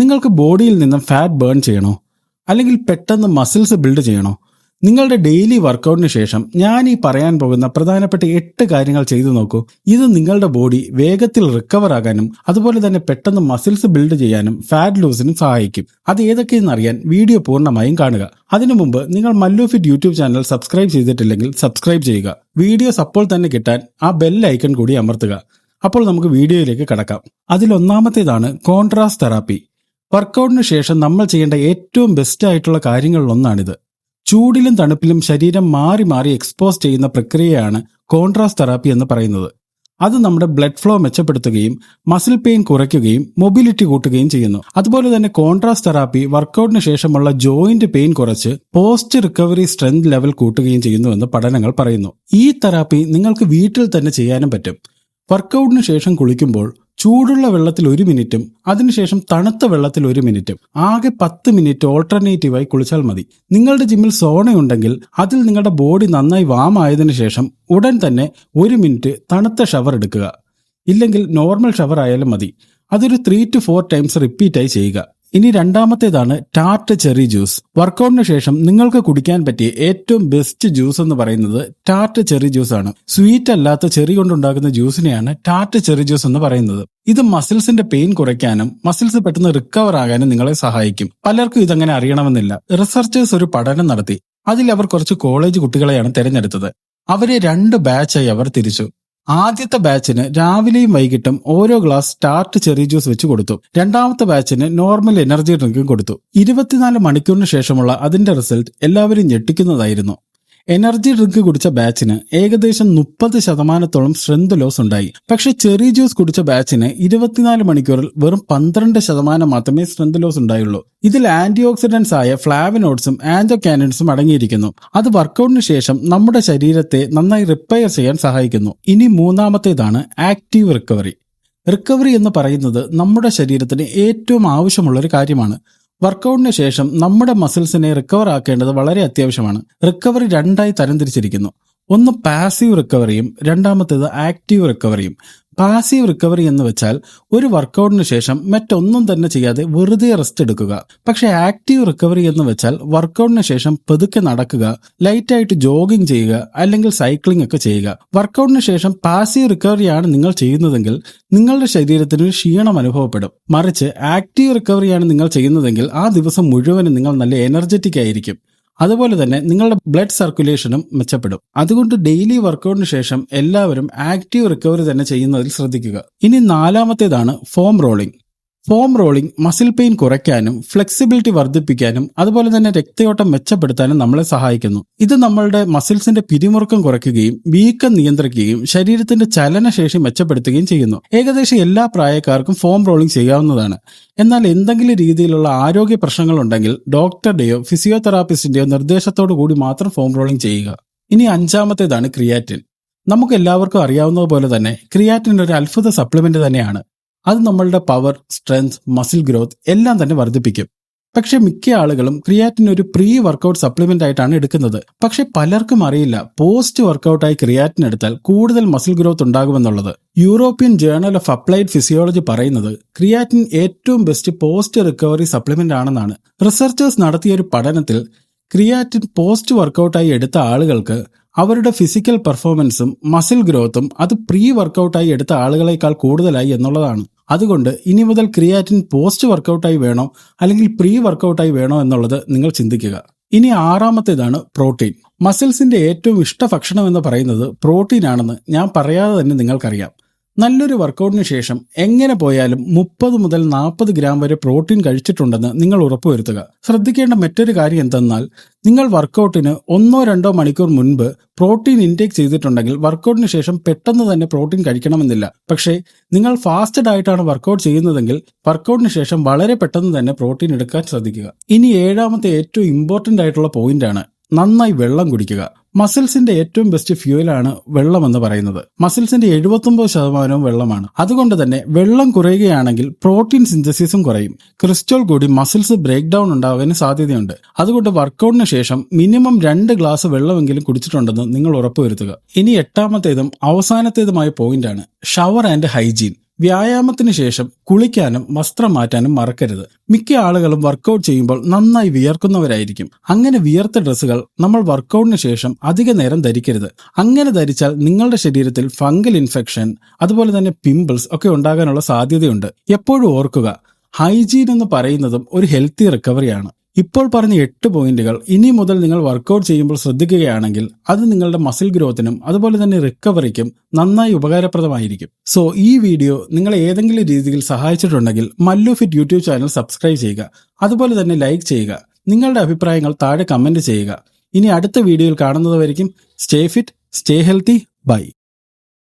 നിങ്ങൾക്ക് ബോഡിയിൽ നിന്നും ഫാറ്റ് ബേൺ ചെയ്യണോ? അല്ലെങ്കിൽ പെട്ടെന്ന് മസിൽസ് ബിൽഡ് ചെയ്യണോ? നിങ്ങളുടെ ഡെയിലി വർക്കൗട്ടിന് ശേഷം ഞാൻ ഈ പറയാൻ പോകുന്ന പ്രധാനപ്പെട്ട എട്ട് കാര്യങ്ങൾ ചെയ്തു നോക്കൂ. ഇത് നിങ്ങളുടെ ബോഡി വേഗത്തിൽ റിക്കവർ ആകാനും അതുപോലെ തന്നെ പെട്ടെന്ന് മസിൽസ് ബിൽഡ് ചെയ്യാനും ഫാറ്റ് ലൂസിനും സഹായിക്കും. അത് ഏതൊക്കെയെന്ന് അറിയാൻ വീഡിയോ പൂർണമായും കാണുക. അതിനു മുമ്പ് നിങ്ങൾ മല്ലുഫിറ്റ് യൂട്യൂബ് ചാനൽ സബ്സ്ക്രൈബ് ചെയ്തിട്ടില്ലെങ്കിൽ സബ്സ്ക്രൈബ് ചെയ്യുക. വീഡിയോസ് അപ്പോൾ തന്നെ കിട്ടാൻ ആ ബെൽ ഐക്കൺ കൂടി അമർത്തുക. അപ്പോൾ നമുക്ക് വീഡിയോയിലേക്ക് കടക്കാം. അതിലൊന്നാമത്തേതാണ് കോൺട്രാസ്റ്റ് തെറാപ്പി വർക്കൗട്ടിന് ശേഷം നമ്മൾ ചെയ്യേണ്ട ഏറ്റവും ബെസ്റ്റ് ആയിട്ടുള്ള കാര്യങ്ങളിലൊന്നാണിത്. ചൂടിലും തണുപ്പിലും ശരീരം മാറി മാറി എക്സ്പോസ് ചെയ്യുന്ന പ്രക്രിയയാണ് കോൺട്രാസ്റ്റ് തെറാപ്പി എന്ന് പറയുന്നത്. അത് നമ്മുടെ ബ്ലഡ് ഫ്ലോ മെച്ചപ്പെടുത്തുകയും മസിൽ പെയിൻ കുറയ്ക്കുകയും മൊബിലിറ്റി കൂട്ടുകയും ചെയ്യുന്നു. അതുപോലെ തന്നെ കോൺട്രാസ്റ്റ് തെറാപ്പി വർക്കൗട്ടിന് ശേഷമുള്ള ജോയിന്റ് പെയിൻ കുറച്ച് പോസ്റ്റ് റിക്കവറി സ്ട്രെങ്ത് ലെവൽ കൂട്ടുകയും ചെയ്യുന്നുവെന്ന് പഠനങ്ങൾ പറയുന്നു. ഈ തെറാപ്പി നിങ്ങൾക്ക് വീട്ടിൽ തന്നെ ചെയ്യാനും പറ്റും. വർക്കൗട്ടിന് ശേഷം കുളിക്കുമ്പോൾ ചൂടുള്ള വെള്ളത്തിൽ ഒരു മിനിറ്റും അതിനുശേഷം തണുത്ത വെള്ളത്തിൽ ഒരു മിനിറ്റും. ആകെ പത്ത് മിനിറ്റ് ഓൾട്ടർനേറ്റീവായി കുളിച്ചാൽ മതി. നിങ്ങളുടെ ജിമ്മിൽ സോണയുണ്ടെങ്കിൽ അതിൽ നിങ്ങളുടെ ബോഡി നന്നായി വാം ആയതിനു ശേഷം ഉടൻ തന്നെ ഒരു മിനിറ്റ് തണുത്ത ഷവർ എടുക്കുക. ഇല്ലെങ്കിൽ നോർമൽ ഷവർ ആയാലും മതി. അതൊരു ത്രീ ടു ഫോർ ടൈംസ് റിപ്പീറ്റായി ചെയ്യുക. ഇനി രണ്ടാമത്തേതാണ് ടാർട്ട് ചെറി ജ്യൂസ് വർക്കൗട്ടിന് ശേഷം നിങ്ങൾക്ക് കുടിക്കാൻ പറ്റിയ ഏറ്റവും ബെസ്റ്റ് ജ്യൂസ് എന്ന് പറയുന്നത് ടാർട്ട് ചെറി ജ്യൂസ് ആണ്. സ്വീറ്റ് അല്ലാത്ത ചെറി കൊണ്ടുണ്ടാക്കുന്ന ജ്യൂസിനെയാണ് ടാർട്ട് ചെറി ജ്യൂസ് എന്ന് പറയുന്നത്. ഇത് മസിൽസിന്റെ പെയിൻ കുറയ്ക്കാനും മസിൽസ് പെട്ടെന്ന് റിക്കവർ ആകാനും നിങ്ങളെ സഹായിക്കും. പലർക്കും ഇതങ്ങനെ അറിയണമെന്നില്ല. റിസർച്ചേഴ്സ് ഒരു പഠനം നടത്തി. അതിൽ അവർ കുറച്ച് കോളേജ് കുട്ടികളെയാണ് തിരഞ്ഞെടുത്തത്. അവരെ രണ്ട് ബാച്ചായി അവർ തിരിച്ചു. ആദ്യത്തെ ബാച്ചിന് രാവിലെയും വൈകിട്ടും ഓരോ ഗ്ലാസ് സ്റ്റാർട്ട് ചെറി ജ്യൂസ് വെച്ച് കൊടുത്തു. രണ്ടാമത്തെ ബാച്ചിന് നോർമൽ എനർജി ഡ്രിങ്കും കൊടുത്തു. ഇരുപത്തിനാല് മണിക്കൂറിന് ശേഷമുള്ള അതിന്റെ റിസൾട്ട് എല്ലാവരും ഞെട്ടിക്കുന്നതായിരുന്നു. എനർജി ഡ്രിങ്ക് കുടിച്ച ബാച്ചിന് ഏകദേശം മുപ്പത് ശതമാനത്തോളം സ്ട്രെങ്ത് ലോസ് ഉണ്ടായി. പക്ഷെ ചെറി ജ്യൂസ് കുടിച്ച ബാച്ചിന് ഇരുപത്തിനാല് മണിക്കൂറിൽ വെറും പന്ത്രണ്ട് ശതമാനം മാത്രമേ സ്ട്രെങ്ത് ലോസ് ഉണ്ടായുള്ളൂ. ഇതിൽ ആന്റി ഓക്സിഡൻസ് ആയ ഫ്ലാവിനോഡ്സും കാനൻസും അടങ്ങിയിരിക്കുന്നു. അത് വർക്കൗട്ടിന് ശേഷം നമ്മുടെ ശരീരത്തെ നന്നായി റിപ്പയർ ചെയ്യാൻ സഹായിക്കുന്നു. ഇനി മൂന്നാമത്തേതാണ് ആക്റ്റീവ് റിക്കവറി റിക്കവറി എന്ന് പറയുന്നത് നമ്മുടെ ശരീരത്തിന് ഏറ്റവും ആവശ്യമുള്ള ഒരു കാര്യമാണ്. വർക്കൗട്ടിന് ശേഷം നമ്മുടെ മസിൽസിനെ റിക്കവർ ആക്കേണ്ടത് വളരെ അത്യാവശ്യമാണ്. റിക്കവറി രണ്ടായി തരംതിരിച്ചിരിക്കുന്നു ഒന്ന് പാസീവ് റിക്കവറിയും രണ്ടാമത്തേത് ആക്റ്റീവ് റിക്കവറിയും പാസീവ് റിക്കവറി എന്ന് വെച്ചാൽ ഒരു വർക്കൗട്ടിന് ശേഷം മറ്റൊന്നും തന്നെ ചെയ്യാതെ വെറുതെ റെസ്റ്റ് എടുക്കുക. പക്ഷേ ആക്റ്റീവ് റിക്കവറി എന്ന് വെച്ചാൽ വർക്കൗട്ടിന് ശേഷം പതുക്കെ നടക്കുക ലൈറ്റായിട്ട് ജോഗിങ് ചെയ്യുക അല്ലെങ്കിൽ സൈക്ലിംഗ് ഒക്കെ ചെയ്യുക. വർക്കൗട്ടിന് ശേഷം പാസീവ് റിക്കവറിയാണ് നിങ്ങൾ ചെയ്യുന്നതെങ്കിൽ നിങ്ങളുടെ ശരീരത്തിന് ഒരു ക്ഷീണം അനുഭവപ്പെടും. മറിച്ച് ആക്റ്റീവ് റിക്കവറിയാണ് നിങ്ങൾ ചെയ്യുന്നതെങ്കിൽ ആ ദിവസം മുഴുവനും നിങ്ങൾ നല്ല എനർജറ്റിക് ആയിരിക്കും. അതുപോലെ തന്നെ നിങ്ങളുടെ ബ്ലഡ് സർക്കുലേഷനും മെച്ചപ്പെടും. അതുകൊണ്ട് ഡെയിലി വർക്കൗട്ടിന് ശേഷം എല്ലാവരും ആക്റ്റീവ് റിക്കവറി തന്നെ ചെയ്യുന്നതിൽ ശ്രദ്ധിക്കുക. ഇനി നാലാമത്തേതാണ് foam rolling foam rolling muscle pain കുറയ്ക്കാനും ഫ്ലെക്സിബിലിറ്റി വർദ്ധിപ്പിക്കാനും അതുപോലെ തന്നെ രക്തയോട്ടം മെച്ചപ്പെടുത്താനും നമ്മളെ സഹായിക്കുന്നു. ഇത് നമ്മളുടെ മസിൽസിന്റെ പിരിമുറുക്കം കുറയ്ക്കുകയും വീക്കം നിയന്ത്രിക്കുകയും ശരീരത്തിന്റെ ചലനശേഷി മെച്ചപ്പെടുത്തുകയും ചെയ്യുന്നു. ഏകദേശം എല്ലാ പ്രായക്കാർക്കും ഫോം റോളിംഗ് ചെയ്യാവുന്നതാണ്. എന്നാൽ എന്തെങ്കിലും രീതിയിലുള്ള ആരോഗ്യ പ്രശ്നങ്ങൾ പ്രശ്നങ്ങളുണ്ടെങ്കിൽ ഡോക്ടറുടെയോ ഫിസിയോതെറാപ്പിസ്റ്റിന്റെയോ നിർദ്ദേശത്തോടു കൂടി മാത്രം ഫോം റോളിംഗ് ചെയ്യുക. ഇനി അഞ്ചാമത്തേതാണ് ക്രിയാറ്റിൻ. നമുക്ക് എല്ലാവർക്കും അറിയാവുന്നത് പോലെ തന്നെ ക്രിയാറ്റിൻ ഒരു അത്ഭുത സപ്ലിമെന്റ് തന്നെയാണ്. അത് നമ്മളുടെ പവർ സ്ട്രെങ്ത് മസിൽ ഗ്രോത്ത് എല്ലാം തന്നെ വർദ്ധിപ്പിക്കും. പക്ഷെ മിക്ക ആളുകളും ക്രിയാറ്റിൻ ഒരു പ്രീ വർക്കൗട്ട് സപ്ലിമെന്റ് ആയിട്ടാണ് എടുക്കുന്നത്. പക്ഷെ പലർക്കും അറിയില്ല പോസ്റ്റ് വർക്കൗട്ടായി ക്രിയാറ്റിൻ എടുത്താൽ കൂടുതൽ muscle growth ഉണ്ടാകുമെന്നുള്ളത്. European journal of applied physiology പറയുന്നത് ക്രിയാറ്റിൻ ഏറ്റവും ബെസ്റ്റ് പോസ്റ്റ് റിക്കവറി സപ്ലിമെന്റ് ആണെന്നാണ്. റിസർച്ചേഴ്സ് നടത്തിയ ഒരു പഠനത്തിൽ ക്രിയാറ്റിൻ പോസ്റ്റ് വർക്കൗട്ടായി എടുത്ത ആളുകൾക്ക് അവരുടെ ഫിസിക്കൽ പെർഫോമൻസും മസിൽ ഗ്രോത്തും അത് പ്രീ വർക്കൗട്ടായി എടുത്ത ആളുകളെക്കാൾ കൂടുതലായി എന്നുള്ളതാണ്. അതുകൊണ്ട് ഇനി മുതൽ ക്രിയാറ്റിൻ പോസ്റ്റ് വർക്കൗട്ടായി വേണോ അല്ലെങ്കിൽ പ്രീ വർക്കൗട്ടായി വേണോ എന്നുള്ളത് നിങ്ങൾ ചിന്തിക്കുക. ഇനി ആറാമത്തേതാണ് പ്രോട്ടീൻ മസിൽസിന്റെ ഏറ്റവും ഇഷ്ട ഭക്ഷണം എന്ന് പറയുന്നത് പ്രോട്ടീൻ ആണെന്ന് ഞാൻ പറയാതെ തന്നെ നിങ്ങൾക്കറിയാം. നല്ലൊരു വർക്കൗട്ടിന് ശേഷം എങ്ങനെ പോയാലും മുപ്പത് മുതൽ നാൽപ്പത് ഗ്രാം വരെ പ്രോട്ടീൻ കഴിച്ചിട്ടുണ്ടെന്ന് നിങ്ങൾ ഉറപ്പുവരുത്തുക. ശ്രദ്ധിക്കേണ്ട മറ്റൊരു കാര്യം എന്തെന്നാൽ നിങ്ങൾ വർക്കൗട്ടിന് ഒന്നോ രണ്ടോ മണിക്കൂർ മുൻപ് പ്രോട്ടീൻ ഇൻടേക്ക് ചെയ്തിട്ടുണ്ടെങ്കിൽ വർക്കൗട്ടിന് ശേഷം പെട്ടെന്ന് തന്നെ പ്രോട്ടീൻ കഴിക്കണമെന്നില്ല. പക്ഷേ നിങ്ങൾ ഫാസ്റ്റഡ് ആയിട്ടാണ് വർക്കൗട്ട് ചെയ്യുന്നതെങ്കിൽ വർക്കൗട്ടിന് ശേഷം വളരെ പെട്ടെന്ന് തന്നെ പ്രോട്ടീൻ എടുക്കാൻ ശ്രദ്ധിക്കുക. ഇനി ഏഴാമത്തെ ഏറ്റവും ഇമ്പോർട്ടന്റ് ആയിട്ടുള്ള പോയിന്റാണ് നന്നായി വെള്ളം കുടിക്കുക. മസിൽസിന്റെ ഏറ്റവും ബെസ്റ്റ് ഫ്യൂവലാണ് വെള്ളം എന്ന് പറയുന്നത്. മസിൽസിന്റെ എഴുപത്തൊമ്പത് ശതമാനവും വെള്ളമാണ്. അതുകൊണ്ട് തന്നെ വെള്ളം കുറയുകയാണെങ്കിൽ പ്രോട്ടീൻ സിന്തസിസും കുറയും. ക്രിസ്റ്റോൾ കൂടി മസിൽസ് ബ്രേക്ക് ഡൗൺ ഉണ്ടാകാൻ സാധ്യതയുണ്ട്. അതുകൊണ്ട് വർക്കൗട്ടിന് ശേഷം മിനിമം രണ്ട് ഗ്ലാസ് വെള്ളമെങ്കിലും കുടിച്ചിട്ടുണ്ടെന്ന് നിങ്ങൾ ഉറപ്പുവരുത്തുക. ഇനി എട്ടാമത്തേതും അവസാനത്തേതുമായ പോയിന്റാണ് ഷവർ ആൻഡ് ഹൈജീൻ വ്യായാമത്തിന് ശേഷം കുളിക്കാനും വസ്ത്രം മാറ്റാനും മറക്കരുത്. മിക്ക ആളുകളും വർക്കൗട്ട് ചെയ്യുമ്പോൾ നന്നായി വിയർക്കുന്നവരായിരിക്കും. അങ്ങനെ വിയർത്ത ഡ്രസ്സുകൾ നമ്മൾ വർക്കൗട്ടിന് ശേഷം അധിക നേരം ധരിക്കരുത്. അങ്ങനെ ധരിച്ചാൽ നിങ്ങളുടെ ശരീരത്തിൽ ഫംഗൽ ഇൻഫെക്ഷൻ അതുപോലെ തന്നെ പിമ്പിൾസ് ഒക്കെ ഉണ്ടാകാനുള്ള സാധ്യതയുണ്ട്. എപ്പോഴും ഓർക്കുക ഹൈജീൻ എന്ന് പറയുന്നതും ഒരു ഹെൽത്തി റിക്കവറിയാണ് ഇപ്പോൾ പറഞ്ഞ എട്ട് പോയിന്റുകൾ ഇനി മുതൽ നിങ്ങൾ വർക്കൗട്ട് ചെയ്യുമ്പോൾ ശ്രദ്ധിക്കുകയാണെങ്കിൽ അത് നിങ്ങളുടെ മസിൽ ഗ്രോത്തിനും അതുപോലെ തന്നെ റിക്കവറിക്കും നന്നായി ഉപകാരപ്രദമായിരിക്കും. സോ ഈ വീഡിയോ നിങ്ങളെ ഏതെങ്കിലും രീതിയിൽ സഹായിച്ചിട്ടുണ്ടെങ്കിൽ Mallu fit YouTube channel subscribe ചെയ്യുക. അതുപോലെ തന്നെ ലൈക്ക് ചെയ്യുക. നിങ്ങളുടെ അഭിപ്രായങ്ങൾ താഴെ കമന്റ് ചെയ്യുക. ഇനി അടുത്ത വീഡിയോയിൽ കാണുന്നതുവരെയും stay fit stay healthy bye